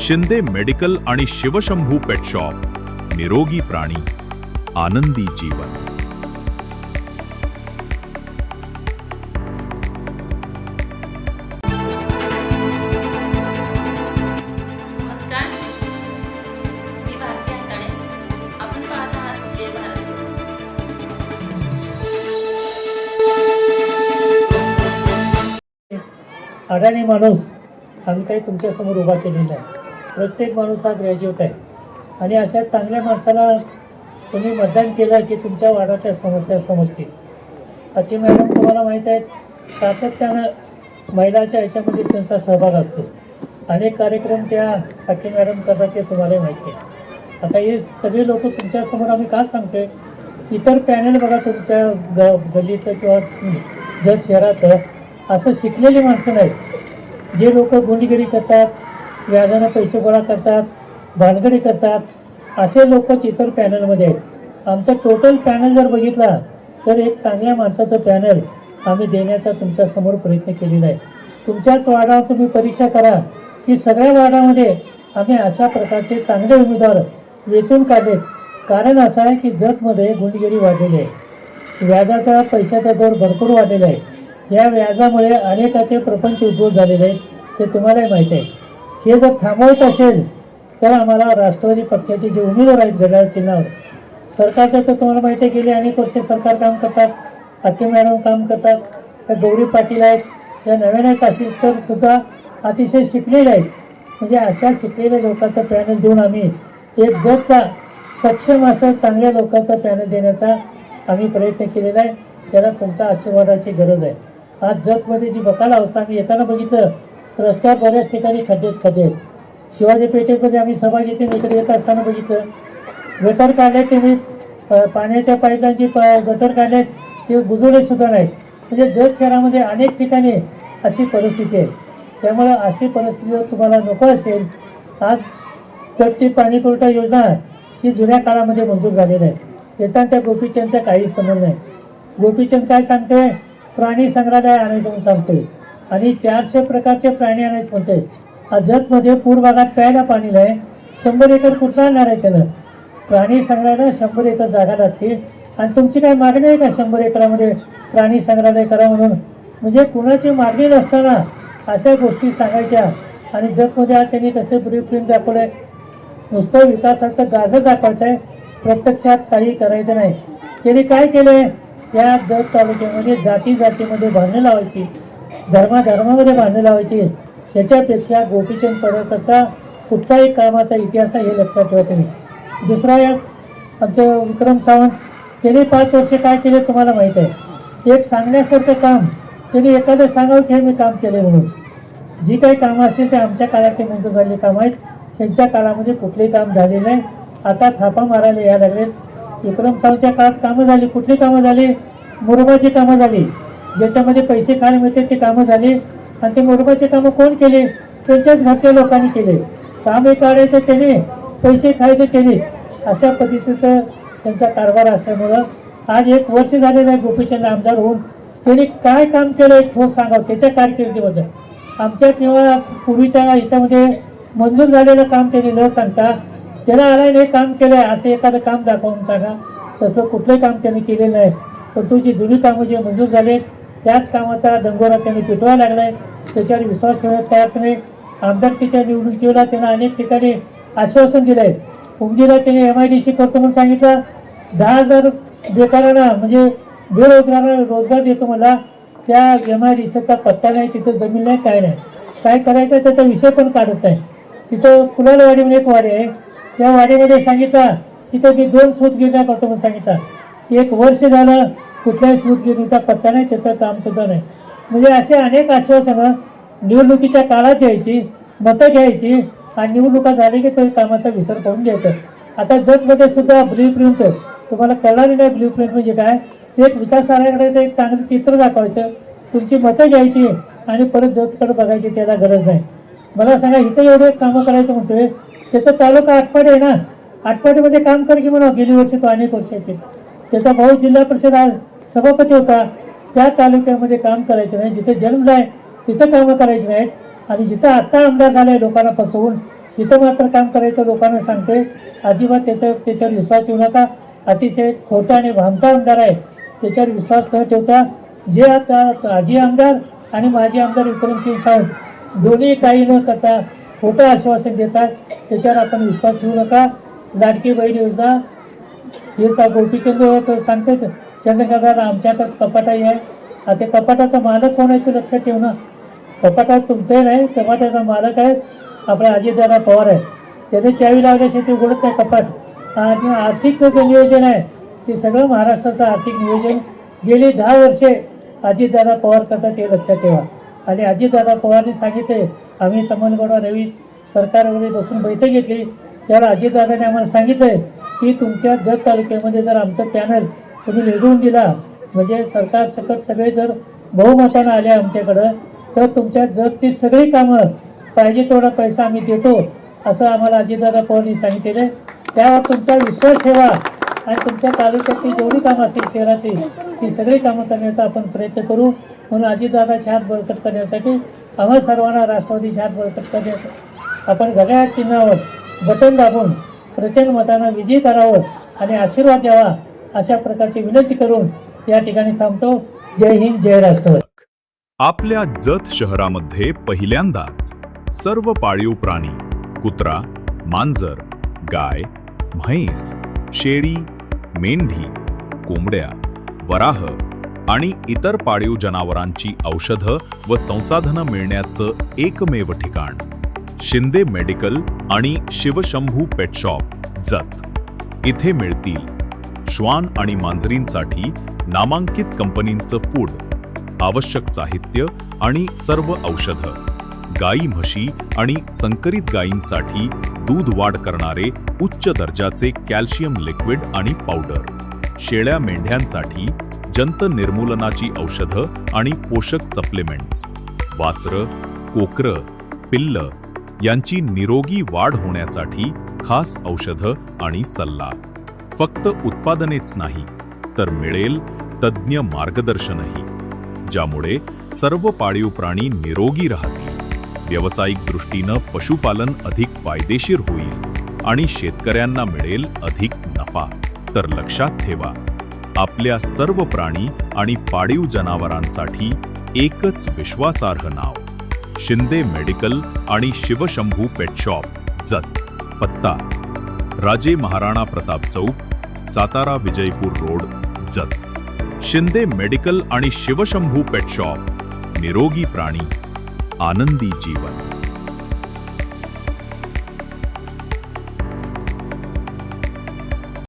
Shinde medical आणि Shivshambhu pet shop. निरोगी प्राणी आनंदी जीवन. नमस्कार. मी भारती अंतळे आपण पाहत आहात जय भारत. न्यूज. अडाणी माणूस आम्ही काही तुमच्यासमोर उभा केलेला आहे. प्रत्येक माणूस हा ग्रॅज्युएट आहे. आणि अशा चांगल्या माणसाला तुम्ही मतदान केलं की तुमच्या वाडाच्या समस्या समजतील. अशी मॅडम तुम्हाला माहीत आहे सातत्यानं महिलाच्या याच्यामध्ये त्यांचा सहभाग असतो. अनेक कार्यक्रम त्या अख्खी मॅडम करतात ते तुम्हाला माहिती आहे. आता हे सगळे लोक तुमच्यासमोर आम्ही का सांगतोय? इतर पॅनल बघा तुमच्या ग गल्लीचं किंवा जर शहरातलं असं शिकलेली माणसं नाहीत. जे लोक गुंडगिरी करतात व्याजानं पैसे गोळा करतात भानगडी करतात असे लोकच इतर पॅनलमध्ये आहेत. आमचं टोटल पॅनल जर बघितला तर एक चांगल्या माणसाचं पॅनल आम्ही देण्याचा तुमच्यासमोर प्रयत्न केलेला आहे. तुमच्याच वार्डावर तुम्ही परीक्षा करा. की सगळ्या वार्डामध्ये आम्ही अशा प्रकारचे चांगले उमेदवार वेचून काढलेत. कारण असं आहे की जतमध्ये गुंडगिरी वाढलेली आहे. व्याजाचा पैशाचा दर भरपूर वाढलेला आहे. या व्याजामुळे अनेकाचे प्रपंच उद्भूत झालेले आहेत ते तुम्हालाही माहीत आहे. हे जर थांबवत असेल तर आम्हाला राष्ट्रवादी पक्षाचे जे उमेदवार आहेत घड्याळ चिन्हावर सरकारचं तर तुम्हाला माहिती आहे गेले अनेक वर्षे सरकार काम करतात अख्खे मॅडम काम करतात त्या गौरी पाटील आहेत या नव्यानेच असतील तर सुद्धा अतिशय शिकलेले आहेत. म्हणजे अशा शिकलेल्या लोकांचा पॅनल देऊन आम्ही एक जगचा सक्षम असं चांगल्या लोकांचा पॅनल देण्याचा आम्ही प्रयत्न केलेला आहे. त्याला तुमच्या आशीर्वादाची गरज आहे. आज जगमध्ये जी बकाल अवस्था आम्ही येताना बघितलं रस्त्यावर बऱ्याच ठिकाणी खड्डेच खड्डे आहेत. शिवाजी पेठेमध्ये आम्ही सभा घेतली इकडे येत असताना बघितलं. गटर काढले ते मी पाण्याच्या पाईपलाईनची प- गटर काढले ते बुजवले सुद्धा नाहीत. म्हणजे जत शहरामध्ये अनेक ठिकाणी अशी परिस्थिती आहे. त्यामुळं अशी परिस्थिती जर तुम्हाला नको असेल आज जतची पाणी पुरवठा योजना ही जुन्या काळामध्ये मंजूर झालेली आहे. याचा त्या गोपीचंदचा काहीच संबंध नाही. गोपीचंद काय सांगते प्राणी संग्रहालय आणायचं म्हणून सांगतोय. आणि चारशे प्रकारचे प्राणी आणायचे म्हणते अजतमध्ये जतमध्ये पूर भागात प्यायला पाणी नाही शंभर एकर कुठला आणणार आहे त्यानं? प्राणी संग्रहालय शंभर एकर जागा लागतील. आणि तुमची काय मागणी आहे का शंभर एकरामध्ये प्राणी संग्रहालय करा म्हणून? म्हणजे कुणाची मागणी नसताना अशा गोष्टी सांगायच्या. आणि जगमध्ये आज त्यांनी कसं ब्रीफिंग दाखवलं आहे नुसतं विकासाचं गाजर दाखवायचं आहे प्रत्यक्षात काही करायचं नाही. त्यांनी काय केलंय? या जत तालुक्यामध्ये जाती जातीमध्ये भांडणं लावायची. धर्माधर्मामध्ये भांडणं लावायची. याच्यापेक्षा गोपीचंद पडळकरचा कुठलाही कामाचा इतिहास नाही हे लक्षात ठेवा तुम्ही. दुसरा या आमचे विक्रम सावंत त्यांनी पाच वर्ष काय केले तुम्हाला माहीत आहे. एक सांगण्यासारखं काम त्यांनी एखादं सांगावं की हे मी काम केले म्हणून. जी काही कामं असतील ते आमच्या काळाचे मंजूर झालेली कामं आहेत. त्यांच्या काळामध्ये कुठलेही काम झाले नाही. आता थापा मारायला यायला लागलेत. विक्रम सावच्या काळात कामं झाली कुठली कामं झाली? मुरुबाची कामं झाली. ज्याच्यामध्ये पैसे खायला मिळते ते कामं झाली. आणि ते मोरबाचे कामं कोण केले? त्यांच्याच घरच्या लोकांनी केले. कामे काढायचे काढायचं त्याने पैसे खायचे त्यानेच अशा पद्धतीचं त्यांचा कारभार असल्यामुळं आज एक वर्ष झालेलं आहे गोपीचंद आमदार होऊन. त्यांनी काय काम केलं एक ठोस सांगावं त्याच्या कारकिर्दीबद्दल. आमच्या किंवा पूर्वीच्या ह्याच्यामध्ये मंजूर झालेलं काम त्यांनी न सांगता त्याला आलाय हे काम केलं आहे असं एखादं काम दाखवून सांगा. तसं कुठलंही काम त्यांनी केलेलं नाही. पण तुझी जुनी कामं जे मंजूर झाले त्याच कामाचा दंगोरा त्यांनी पिटवायला लागलाय. त्याच्यावर विश्वास ठेवण्यात तयार नाही आमदारकीच्या निवडणुकीला त्यांना अनेक ठिकाणी आश्वासन दिलं आहे उमदीला त्यांनी एम आय डी सी करतो म्हणून सांगितलं. दहा हजार बेकारांना म्हणजे बेरोजगारांना रोजगार देतो मला त्या एम आय डी सीचा पत्ता नाही तिथं जमीन नाही काय नाही. काय करायचं त्याचा विषय पण काढत नाही. तिथं कुलालवाडी म्हणून एक वाडी आहे. त्या वाडीमध्ये सांगितलं तिथं मी दोन सूत सूतगिरण्या करतो म्हणून सांगितलं. एक वर्ष झालं कुठल्याही सूतगिरणीचा पत्ता नाही त्याचं कामसुद्धा नाही. म्हणजे असे अनेक आश्वासनं निवडणुकीच्या काळात घ्यायची मतं घ्यायची आणि निवडणुका झाली की तो कामाचा विसर करून घ्यायचा आता जतमध्ये सुद्धा ब्ल्यू प्रिंट तुम्हाला कळणार नाही ब्ल्यू प्रिंट म्हणजे काय? एक विकास आराखड्याचं एक चांगलं चित्र दाखवायचं. तुमची मतं घ्यायची आणि परत जतकडे बघायची त्याला गरज नाही. मला सांगा इथं एवढे कामं करायचं म्हणतोय त्याचं तालुका आठपाडे आहे ना? आठपाडेमध्ये काम कर की म्हणा गेली वर्षी तो अनेक वर्ष येते. त्याचा भाऊ जिल्हा परिषद आज सभापती होता. त्या तालुक्यामध्ये काम करायचं नाही. जिथे जन्मलाय तिथं कामं करायची नाहीत. आणि जिथं आत्ता आमदार झालाय लोकांना फसवून तिथं मात्र काम करायचं लोकांना सांगते. अजिबात त्याचा त्याच्यावर विश्वास ठेवू नका. अतिशय खोटा आणि भामता आमदार आहे. त्याच्यावर विश्वास न ठेवता जे आता आजी आमदार आणि माजी आमदार विक्रमसिंग साहेब दोन्ही काही न करता खोटं आश्वासन देतात. त्याच्यावर आपण विश्वास ठेवू नका. लाडकी बहीण योजना हे सा गोपीचंद तर सांगतेच चंद्रकांत आमच्याकडे कपाटाही आहे. आता ते कपाटाचा मालक कोण आहे ते लक्षात ठेव ना. कपाटात तुमचं नाही कपाटाचा मालक आहे. आपला अजितदादा पवार आहे. त्याने चावी लावल्याशिवाय ते उघडत नाही कपाट. आणि आर्थिक जे नियोजन आहे ते सगळं महाराष्ट्राचं आर्थिक नियोजन. गेली दहा वर्षे अजितदादा पवार करतात ते लक्षात ठेवा. आणि अजितदादा पवारने सांगितले आम्ही समनगडा रवी सरकारमध्ये बसून बैठक घेतली. त्यावर अजितदादाने आम्हाला सांगितलंय की तुमच्या जत तालुक्यामध्ये जर आमचं पॅनल तुम्ही निवडून दिला म्हणजे सरकार सकट सगळे जर बहुमतानं आले आमच्याकडं तर तुमच्या जतची सगळी कामं पाहिजे तेवढा पैसा आम्ही देतो असं आम्हाला अजितदादा पवारनी सांगितलेलं आहे. त्यावर तुमचा विश्वास ठेवा आणि तुमच्या तालुक्यातली जेवढी कामं असतील शहरातली ती सगळी कामं करण्याचा आपण प्रयत्न करू. म्हणून अजितदादाचे हात बळकट करण्यासाठी आम्हा सर्वांना राष्ट्रवादीचे हात बळकट करण्यासाठी आपण घड्याळ चिन्हावर बटन दाबून प्रचंड मतानं विजयी करावं आणि आशीर्वाद द्यावा अशा प्रकारची विनंती करून या ठिकाणी थांबतो. जय हिंद जय राष्ट्र आपल्या जत शहरामध्ये पहिल्यांदाच सर्व पाळीव प्राणी कुत्रा मांजर गाय म्हैस शेळी मेंढी कोंबड्या वराह आणि इतर पाळीव जनावरांची औषधं व संसाधनं मिळण्याचं एकमेव ठिकाण. शिंदे मेडिकल आणि शिवशंभू पेट शॉप जत. इथे मिळतील श्वान आणि मांजरींसाठी नामांकित कंपनींचं फूड आवश्यक साहित्य आणि सर्व औषधं. गाई म्हशी आणि संकरित गायींसाठी दूध वाढ करणारे उच्च दर्जाचे कॅल्शियम लिक्विड आणि पावडर. शेळ्या मेंढ्यांसाठी जंत निर्मूलनाची औषधं आणि पोषक सप्लिमेंट्स. वासरं कोकरं पिल्ल यांची निरोगी वाढ होण्यासाठी खास औषधं आणि सल्ला. फक्त उत्पादनेच नाही तर मिळेल तज्ज्ञ मार्गदर्शनही ज्यामुळे सर्व पाळीव प्राणी निरोगी राहतील. व्यावसायिक दृष्टीनं पशुपालन अधिक फायदेशीर होईल आणि शेतकऱ्यांना मिळेल अधिक नफा. तर लक्षात ठेवा आपल्या सर्व प्राणी आणि पाळीव जनावरांसाठी एकच विश्वासार्ह नाव शिंदे मेडिकल आणि शिवशंभू पेट शॉप जत पत्ता राजे महाराणा प्रताप चौक सातारा विजयपूर रोड जत. शिंदे मेडिकल आणि शिवशंभू पेट शॉप निरोगी प्राणी आनंदी जीवन.